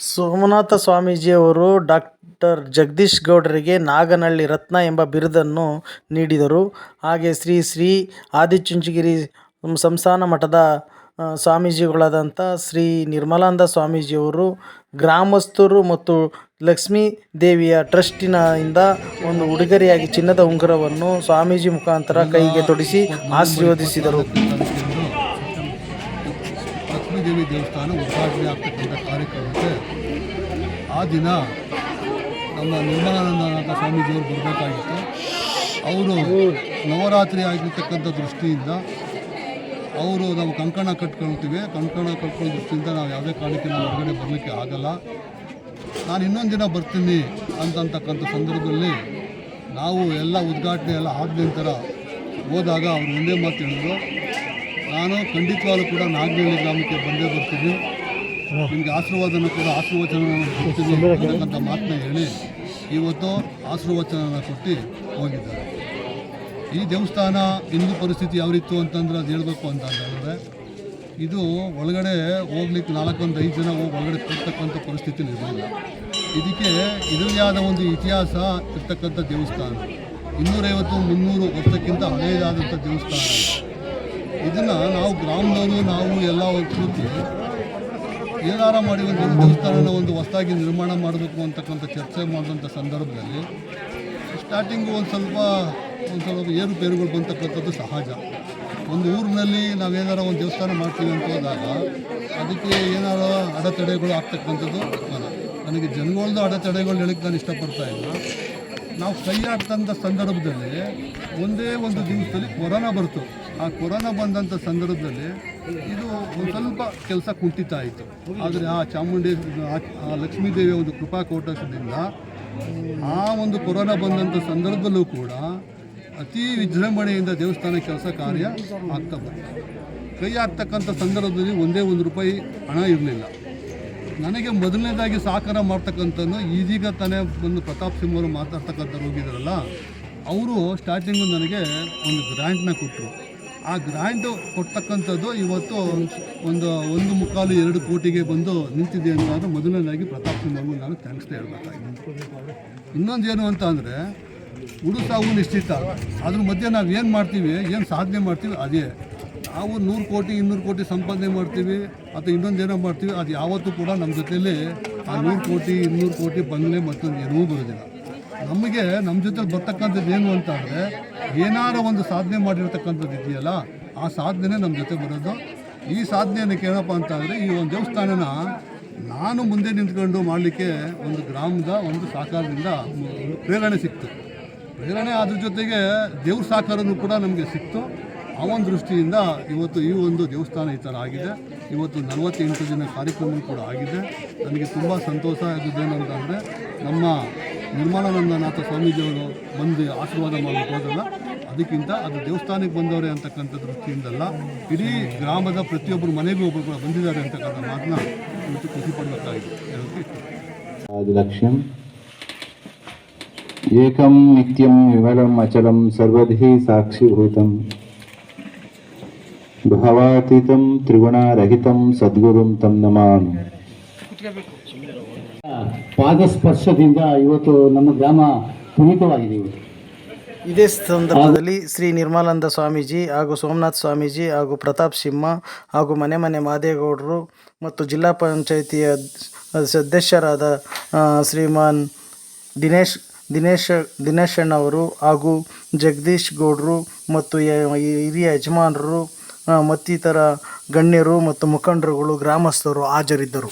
ಸೋಮನಾಥ ಸ್ವಾಮೀಜಿಯವರು ಡಾಕ್ಟರ್ ಜಗದೀಶ್ ಗೌಡರಿಗೆ ನಾಗನಹಳ್ಳಿ ರತ್ನ ಎಂಬ ಬಿರುದನ್ನು ನೀಡಿದರು. ಹಾಗೆ ಶ್ರೀ ಶ್ರೀ ಆದಿಚುಂಚಗಿರಿ ಸಂಸ್ಥಾನ ಮಠದ ಸ್ವಾಮೀಜಿಗಳಾದಂಥ ಶ್ರೀ ನಿರ್ಮಲಾನಂದ ಸ್ವಾಮೀಜಿಯವರು ಗ್ರಾಮಸ್ಥರು ಮತ್ತು ಲಕ್ಷ್ಮೀ ದೇವಿಯ ಟ್ರಸ್ಟಿನ ಇಂದ ಒಂದು ಉಡುಗೊರೆಯಾಗಿ ಚಿನ್ನದ ಉಂಗುರವನ್ನು ಸ್ವಾಮೀಜಿ ಮುಖಾಂತರ ಕೈಗೆ ತೊಡಿಸಿ ಆಶೀರ್ವದಿಸಿದರು. ಲಕ್ಷ್ಮೀದೇವಿ ದೇವಸ್ಥಾನ ಉದ್ಘಾಟನೆ ಆಗ್ತಕ್ಕಂಥ ಕಾರ್ಯಕ್ರಮಕ್ಕೆ ಆ ದಿನ ನಮ್ಮ ನಿರ್ಮಲಾನಂದನಾಥ ಸ್ವಾಮೀಜಿಯವರು ಬರಬೇಕಾಗಿತ್ತು. ಅವರು ನವರಾತ್ರಿ ಆಗಿರ್ತಕ್ಕಂಥ ದೃಷ್ಟಿಯಿಂದ ಅವರು ನಾವು ಕಂಕಣ ಕಟ್ಕೊಳ್ತೀವಿ. ಕಂಕಣ ಕಟ್ಕೊಳ್ಳೋ ದೃಷ್ಟಿಯಿಂದ ನಾವು ಯಾವುದೇ ಕಾರಣಕ್ಕೆ ನಾವು ಹೊರಗಡೆ ಬರಲಿಕ್ಕೆ ಆಗಲ್ಲ. ನಾನು ಇನ್ನೊಂದು ದಿನ ಬರ್ತೀನಿ ಅಂತಂತಕ್ಕಂಥ ಸಂದರ್ಭದಲ್ಲಿ ನಾವು ಎಲ್ಲ ಉದ್ಘಾಟನೆ ಎಲ್ಲ ಆದ ನಂತರ ಹೋದಾಗ ಅವ್ರು ಒಂದೇ ಮಾತು ಹೇಳಿದ್ರು. ನಾನು ಖಂಡಿತವಾಗ್ಲೂ ಕೂಡ ನಾಗನಹಳ್ಳಿ ಗ್ರಾಮಕ್ಕೆ ಬಂದೇ ಬರ್ತೀನಿ. ನಿಮಗೆ ಆಶೀರ್ವಾದನ ಕೂಡ ಆಶೀರ್ವಚನ ಕೊಡ್ತೀನಿ ಮಾತನ್ನ ಹೇಳಿ ಇವತ್ತು ಆಶೀರ್ವಚನ ಕೊಟ್ಟು ಹೋಗಿದ್ದಾರೆ. ಈ ದೇವಸ್ಥಾನ ಇಂದು ಪರಿಸ್ಥಿತಿ ಯಾವರಿತ್ತು ರೀತಿ ಅಂತಂದ್ರೆ ಅದು ಹೇಳಬೇಕು ಅಂತ ಹೇಳಿದ್ರೆ ಇದು ಒಳಗಡೆ ಹೋಗ್ಲಿಕ್ಕೆ ನಾಲ್ಕೊಂದು ಐದು ಜನ ಹೋಗಿ ಒಳಗಡೆ ಕೂರ್ತಕ್ಕಂಥ ಪರಿಸ್ಥಿತಿ ಇರಲಿಲ್ಲ ಇದಕ್ಕೆ ಇದರದೇ ಆದ ಒಂದು ಇತಿಹಾಸ ಇರ್ತಕ್ಕಂಥ ದೇವಸ್ಥಾನ. ಇನ್ನೂರೈವತ್ತು ಮುನ್ನೂರು ವರ್ಷಕ್ಕಿಂತ ಹಳೆಯದಾದಂಥ ದೇವಸ್ಥಾನ. ಇದನ್ನು ನಾವು ಗ್ರಾಮದವರು ನಾವು ಎಲ್ಲ ಕೂತಿ ಏನಾರ ಮಾಡಿ ಒಂದು ದೇವಸ್ಥಾನನ ಒಂದು ಹೊಸದಾಗಿ ನಿರ್ಮಾಣ ಮಾಡಬೇಕು ಅಂತಕ್ಕಂಥ ಚರ್ಚೆ ಮಾಡಿದಂಥ ಸಂದರ್ಭದಲ್ಲಿ ಸ್ಟಾರ್ಟಿಂಗು ಒಂದು ಸ್ವಲ್ಪ ಒಂದು ಸ್ವಲ್ಪ ಏರುಪೇರುಗಳು ಬಂತಕ್ಕಂಥದ್ದು ಸಹಜ. ಒಂದು ಊರಿನಲ್ಲಿ ನಾವೇನಾರ ಒಂದು ದೇವಸ್ಥಾನ ಮಾಡ್ತೀವಿ ಅಂತ ಹೋದಾಗ ಅದಕ್ಕೆ ಏನಾರ ಅಡೆತಡೆಗಳು ಆಗ್ತಕ್ಕಂಥದ್ದು ನಾನು ನನಗೆ ಜನಗಳದ್ದು ಅಡೆತಡೆಗಳು ಹೇಳಕ್ಕೆ ನಾನು ಇಷ್ಟಪಡ್ತಾ ಇಲ್ಲ. ನಾವು ಕೈ ಆಡ್ತಂಥ ಸಂದರ್ಭದಲ್ಲಿ ಒಂದೇ ಒಂದು ದಿವಸದಲ್ಲಿ ಕೊರೋನಾ ಬರ್ತು ಆ ಕೊರೋನಾ ಬಂದಂಥ ಸಂದರ್ಭದಲ್ಲಿ ಇದು ಒಂದು ಸ್ವಲ್ಪ ಕೆಲಸ ಕುಂಠಿತ ಆಯಿತು. ಆದರೆ ಆ ಚಾಮುಂಡಿ, ಆ- ಲಕ್ಷ್ಮೀದೇವಿ ಒಂದು ಕೃಪಾ ಕೋಟದಿಂದ ಆ ಒಂದು ಕೊರೋನಾ ಬಂದಂಥ ಸಂದರ್ಭದಲ್ಲೂ ಕೂಡ ಅತಿ ವಿಜೃಂಭಣೆಯಿಂದ ದೇವಸ್ಥಾನ ಕೆಲಸ ಕಾರ್ಯ ಆಗ್ತಾ ಬಂತು. ಕೈ ಆಗ್ತಕ್ಕಂಥ ಸಂದರ್ಭದಲ್ಲಿ ಒಂದೇ ಒಂದು ರೂಪಾಯಿ ಹಣ ಇರಲಿಲ್ಲ. ನನಗೆ ಮೊದಲನೇದಾಗಿ ಸಹಕಾರ ಮಾಡ್ತಕ್ಕಂಥದ್ದು ಈಗೀಗ ತಾನೇ ಬಂದು ಪ್ರತಾಪ್ ಸಿಂಗ್ ಅವರು ಮಾತಾಡ್ತಕ್ಕಂಥ ಹೋಗಿದ್ದಾರಲ್ಲ ಅವರು ಸ್ಟಾರ್ಟಿಂಗು ನನಗೆ ಒಂದು ಗ್ರ್ಯಾಂಟ್ನ ಕೊಟ್ಟರು ಆ ಗ್ರ್ಯಾಂಟು ಕೊಡ್ತಕ್ಕಂಥದ್ದು ಇವತ್ತು ಒಂದು ಒಂದು ಮುಕ್ಕಾಲು ಎರಡು ಕೋಟಿಗೆ ಬಂದು ನಿಂತಿದೆ ಅನ್ನೋದು ಮೊದಲನೇದಾಗಿ ಪ್ರತಾಪ್ ಸಿಂಗ್ ಅವ್ರಿಗೂ ನಾನು ಥ್ಯಾಂಕ್ಸ್ ಹೇಳ್ಬೇಕಾಗಿದೆ ಇನ್ನೊಂದು ಏನು ಅಂತ ಅಂದರೆ ಉಡು ಸಾವು ನಿಶ್ಚಿತ. ಅದ್ರ ಮಧ್ಯೆ ನಾವು ಏನು ಮಾಡ್ತೀವಿ, ಏನು ಸಾಧನೆ ಮಾಡ್ತೀವಿ, ಅದೇ. ನಾವು ನೂರು ಕೋಟಿ, ಇನ್ನೂರು ಕೋಟಿ ಸಂಪಾದನೆ ಮಾಡ್ತೀವಿ, ಅಥವಾ ಇನ್ನೊಂದು ಏನೋ ಮಾಡ್ತೀವಿ, ಅದು ಯಾವತ್ತೂ ಕೂಡ ನಮ್ಮ ಜೊತೆಯಲ್ಲಿ ಆ ನೂರು ಕೋಟಿ, ಇನ್ನೂರು ಕೋಟಿ ಬಂಗಲೆ ಮತ್ತೊಂದು ಏನೂ ಬರೋದಿಲ್ಲ. ನಮಗೆ ನಮ್ಮ ಜೊತೆ ಬರ್ತಕ್ಕಂಥದ್ದು ಏನು ಅಂತ ಅಂದರೆ ಏನಾರ ಒಂದು ಸಾಧನೆ ಮಾಡಿರ್ತಕ್ಕಂಥದ್ದು ಇದೆಯಲ್ಲ, ಆ ಸಾಧನೆ ನಮ್ಮ ಜೊತೆ ಬರೋದು. ಈ ಸಾಧನೆಯನ್ನು ಕೇಳಪ್ಪ ಅಂತ ಅಂದರೆ ಈ ಒಂದು ದೇವಸ್ಥಾನನ ನಾನು ಮುಂದೆ ನಿಂತ್ಕೊಂಡು ಮಾಡಲಿಕ್ಕೆ ಒಂದು ಗ್ರಾಮದ ಒಂದು ಸಹಕಾರದಿಂದ ಪ್ರೇರಣೆ ಸಿಕ್ತು. ಪ್ರೇರಣೆ ಅದ್ರ ಜೊತೆಗೆ ದೇವ್ರ ಸಹಕಾರನೂ ಕೂಡ ನಮಗೆ ಸಿಕ್ತು. ಅವನ ದೃಷ್ಟಿಯಿಂದ ಇವತ್ತು ಈ ಒಂದು ದೇವಸ್ಥಾನ ಈ ಥರ ಆಗಿದೆ. ಇವತ್ತು ನಲವತ್ತೆಂಟು ದಿನ ಕಾರ್ಯಕ್ರಮ ಕೂಡ ಆಗಿದೆ. ನನಗೆ ತುಂಬ ಸಂತೋಷ ಆಗುದೇನಂತಂದರೆ ನಮ್ಮ ನಿರ್ಮಲಾನಂದನಾಥ ಸ್ವಾಮೀಜಿಯವರು ಬಂದು ಆಶೀರ್ವಾದ ಮಾಡಲು ಹೋದಲ್ಲ. ಅದಕ್ಕಿಂತ ಅದು ದೇವಸ್ಥಾನಕ್ಕೆ ಬಂದವರೇ ಅಂತಕ್ಕಂಥ ದೃಷ್ಟಿಯಿಂದಲ್ಲ, ಇಡೀ ಗ್ರಾಮದ ಪ್ರತಿಯೊಬ್ಬರು ಮನೆಗೂ ಒಬ್ಬರು ಕೂಡ ಬಂದಿದ್ದಾರೆ ಅಂತಕ್ಕಂಥ ಮಾತನ್ನ ಇವತ್ತು ಖುಷಿ ಪಡಬೇಕಾಗಿದೆ. ಹೇಳೋಕ್ಕೆ ಲಕ್ಷ್ಯಂ. ಏಕಂ ನಿತ್ಯಂ ವಿಮಲಂ ಅಚಲಂ ಸರ್ವಧಿ ಸಾಕ್ಷಿಭೂತಂ. ಭವಾತೀತಂ ತ್ರಿಗುಣಾರಹಿತಂ ಸದ್ಗುರುಂ ತಂ ನಮಾಮಿ. ಪಾದಸ್ಪರ್ಶದಿಂದ ಇವತ್ತು ನಮ್ಮ ಗ್ರಾಮ ಪುನೀತವಾಗಿದೆ ಇವತ್ತು. ಇದೇ ಸಂದರ್ಭದಲ್ಲಿ ಶ್ರೀ ನಿರ್ಮಲಾನಂದ ಸ್ವಾಮೀಜಿ ಹಾಗೂ ಸೋಮನಾಥ್ ಸ್ವಾಮೀಜಿ ಹಾಗೂ ಪ್ರತಾಪ್ ಸಿಂಹ ಹಾಗೂ ಮನೆ ಮನೆ ಮಾದೇಗೌಡರು ಮತ್ತು ಜಿಲ್ಲಾ ಪಂಚಾಯಿತಿಯ ಸದಸ್ಯರಾದ ಶ್ರೀಮಾನ್ ದಿನೇಶ್ ದಿನೇಶ್, ದಿನೇಶಣ್ಣವರು ಹಾಗೂ ಜಗದೀಶ್ ಗೌಡರು ಮತ್ತು ಹಿರಿಯ ಯಜಮಾನರು ಮತ್ತಿತರ ಗಣ್ಯರು ಮತ್ತು ಮುಖಂಡರುಗಳು ಗ್ರಾಮಸ್ಥರು ಹಾಜರಿದ್ದರು.